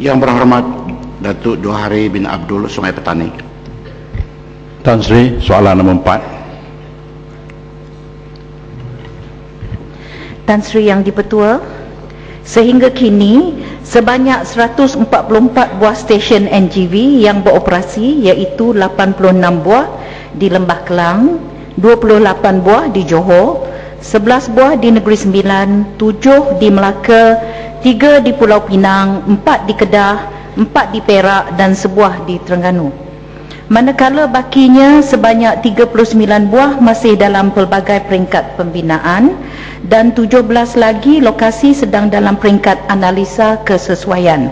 Yang berhormat Datuk Johari bin Abdul Sungai Petani. Tan Sri, soalan nombor empat. Tan Sri Yang Dipertua, sehingga kini sebanyak 144 buah stesen NGV yang beroperasi iaitu 86 buah di Lembah Kelang, 28 buah di Johor, 11 buah di Negeri Sembilan, 7 di Melaka, 3 di Pulau Pinang, 4 di Kedah, 4 di Perak dan sebuah di Terengganu. Manakala bakinya sebanyak 39 buah masih dalam pelbagai peringkat pembinaan dan 17 lagi lokasi sedang dalam peringkat analisa kesesuaian.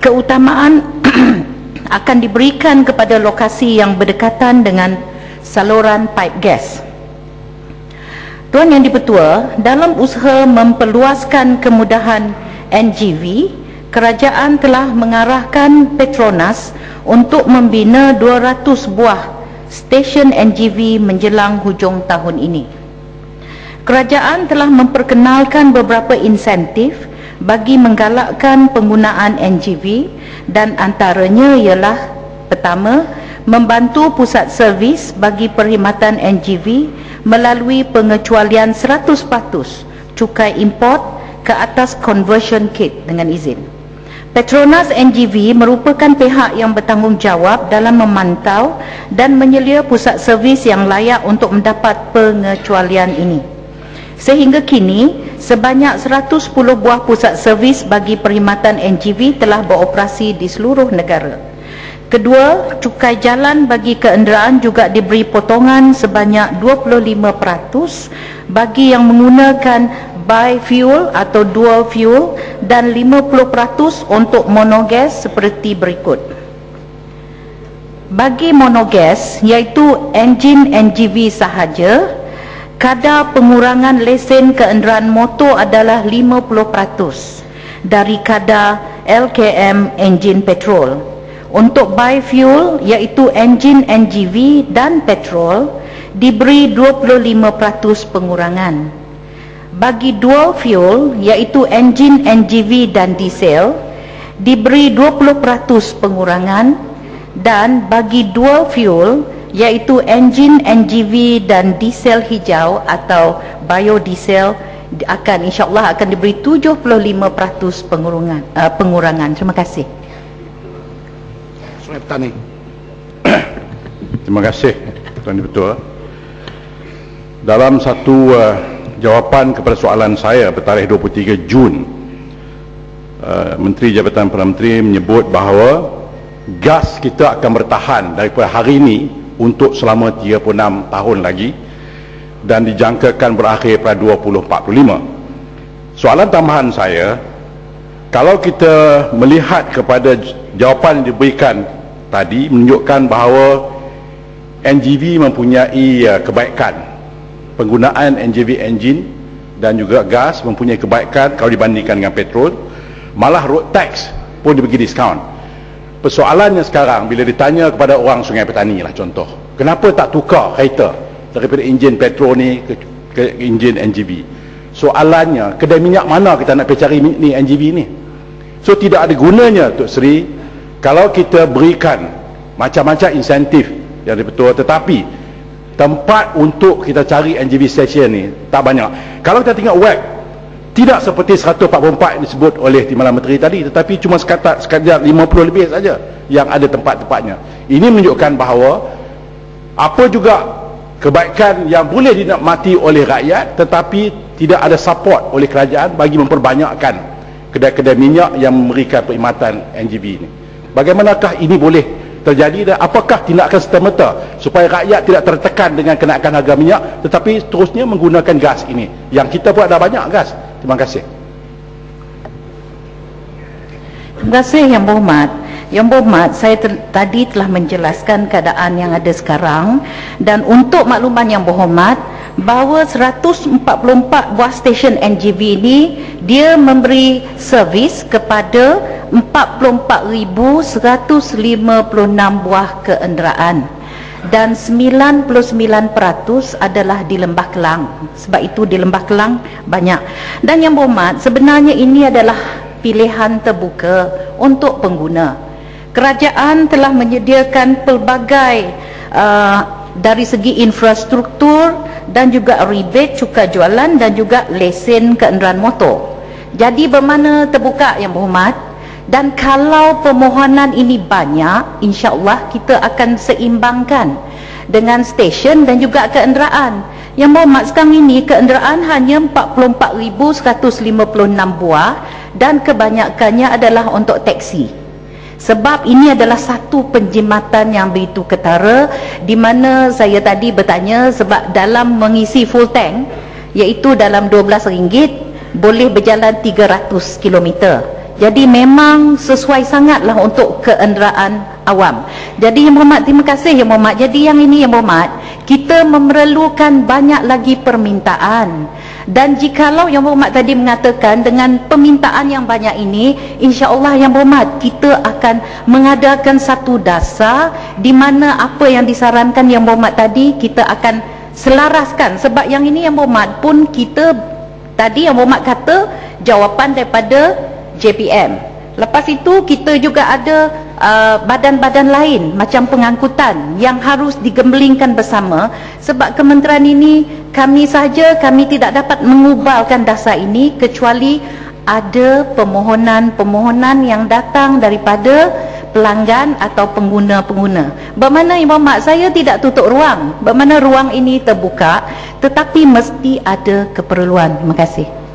Keutamaan akan diberikan kepada lokasi yang berdekatan dengan saluran pipe gas. Tuan Yang Dipertua, dalam usaha memperluaskan kemudahan NGV, kerajaan telah mengarahkan Petronas untuk membina 200 buah stesen NGV menjelang hujung tahun ini. Kerajaan telah memperkenalkan beberapa insentif bagi menggalakkan penggunaan NGV dan antaranya ialah pertama, membantu pusat servis bagi perkhidmatan NGV melalui pengecualian 100% cukai import ke atas conversion kit dengan izin. Petronas NGV merupakan pihak yang bertanggungjawab dalam memantau dan menyelia pusat servis yang layak untuk mendapat pengecualian ini. Sehingga kini, sebanyak 110 buah pusat servis bagi perkhidmatan NGV telah beroperasi di seluruh negara. Kedua, cukai jalan bagi kenderaan juga diberi potongan sebanyak 25% bagi yang menggunakan bi-fuel atau dual fuel dan 50% untuk monogas seperti berikut. Bagi monogas iaitu enjin NGV sahaja, kadar pengurangan lesen kenderaan motor adalah 50% dari kadar LKM enjin petrol. Untuk bi-fuel iaitu enjin NGV dan petrol diberi 25% pengurangan. Bagi dual fuel iaitu enjin NGV dan diesel diberi 20% pengurangan. Dan bagi dual fuel iaitu enjin NGV dan diesel hijau atau biodiesel akan insyaallah akan diberi 75% pengurangan uh, pengurangan. Terima kasih Sungai Petani. Terima kasih Tuan Dipertua. Dalam satu uh, jawapan kepada soalan saya bertarikh 23 Jun uh, Menteri Jabatan Perdana Menteri menyebut bahawa gas kita akan bertahan daripada hari ini untuk selama 36 tahun lagi dan dijangkakan berakhir pada 2045 soalan tambahan saya kalau kita melihat kepada jawapan yang diberikan tadi menunjukkan bahawa NGV mempunyai uh, kebaikan. Penggunaan NGV engine dan juga gas mempunyai kebaikan kalau dibandingkan dengan petrol. Malah road tax pun dibagi diskaun. Persoalannya sekarang bila ditanya kepada orang sungai petani lah contoh kenapa tak tukar kereta daripada enjin petrol ni ke, ke enjin NGV soalannya kedai minyak mana kita nak pergi cari ni NGV ni? So tidak ada gunanya Tuk Seri kalau kita berikan macam-macam insentif yang betul tetapi tempat untuk kita cari NGV station ni tak banyak. Kalau kita tengok web tidak seperti 144 yang disebut oleh Timbalan Menteri tadi tetapi cuma sekadar, sekadar 50 lebih saja yang ada tempat-tempatnya. Ini menunjukkan bahawa apa juga kebaikan yang boleh dinikmati oleh rakyat tetapi tidak ada support oleh kerajaan bagi memperbanyakkan kedai-kedai minyak yang memberikan perkhidmatan NGV ini bagaimanakah ini boleh terjadi dan apakah tindakan serta-merta supaya rakyat tidak tertekan dengan kenaikan harga minyak tetapi terusnya menggunakan gas ini? Yang kita pun ada banyak gas. Terima kasih. Terima kasih Yang Berhormat. Yang Berhormat, saya te- tadi telah menjelaskan keadaan yang ada sekarang. Dan untuk makluman Yang Berhormat, bahawa 144 buah stesen NGV ini dia memberi servis kepada 44,156 buah kenderaan dan 99% adalah di Lembah Kelang sebab itu di Lembah Kelang banyak dan yang berhormat sebenarnya ini adalah pilihan terbuka untuk pengguna. Kerajaan telah menyediakan pelbagai uh, dari segi infrastruktur dan juga rebate cukai jualan dan juga lesen kenderaan motor. Jadi bermana terbuka yang berhormat dan kalau permohonan ini banyak insya-Allah kita akan seimbangkan dengan stesen dan juga kenderaan. Yang berhormat sekarang ini kenderaan hanya 44,156 buah dan kebanyakannya adalah untuk teksi. Sebab ini adalah satu penjimatan yang begitu ketara di mana saya tadi bertanya sebab dalam mengisi full tank iaitu dalam RM12 boleh berjalan 300 km. Jadi memang sesuai sangatlah untuk kenderaan awam. Jadi Yang Berhormat, terima kasih Yang Berhormat. Jadi yang ini Yang Berhormat, kita memerlukan banyak lagi permintaan. Dan jikalau Yang Berhormat tadi mengatakan dengan permintaan yang banyak ini, insya-Allah Yang Berhormat, kita akan mengadakan satu dasar di mana apa yang disarankan Yang Berhormat tadi kita akan selaraskan sebab yang ini Yang Berhormat pun kita tadi Yang Berhormat kata jawapan daripada JPM. Lepas itu kita juga ada uh, badan-badan uh, lain macam pengangkutan yang harus digembelingkan bersama sebab kementerian ini kami saja kami tidak dapat mengubalkan dasar ini kecuali ada permohonan-permohonan yang datang daripada pelanggan atau pengguna-pengguna. Bermakna Imam Mak saya tidak tutup ruang. Bermakna ruang ini terbuka tetapi mesti ada keperluan. Terima kasih.